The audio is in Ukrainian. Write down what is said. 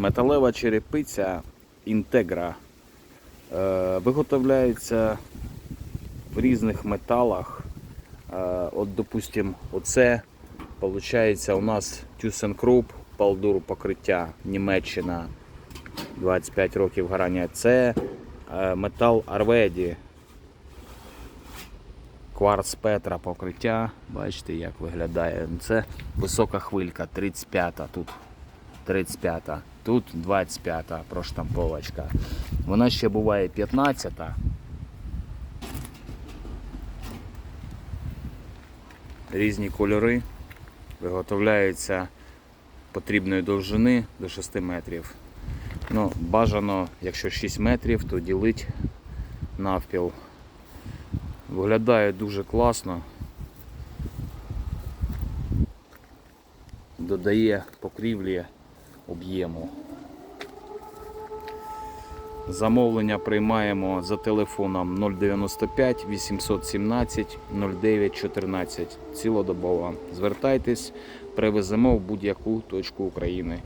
Металева черепиця інтегра е, виготовляється в різних металах. Е, от, допустим, оце виходить у нас ThyssenKrupp, палдур покриття Німеччина 25 років гарантія. Це е, метал Арведі. Кварц Петра покриття. Бачите, як виглядає. Це висока хвилька, 35-та тут 35, тут 25-та проштамповочка. Вона ще буває 15-та. Різні кольори. Виготовляються потрібної довжини до 6 метрів. Ну, бажано, якщо 6 метрів, то ділить навпіл. Виглядає дуже класно. Додає покрівлі об'єму. Замовлення приймаємо за телефоном 095 817 09 14 цілодобово. Звертайтесь, привеземо в будь-яку точку України.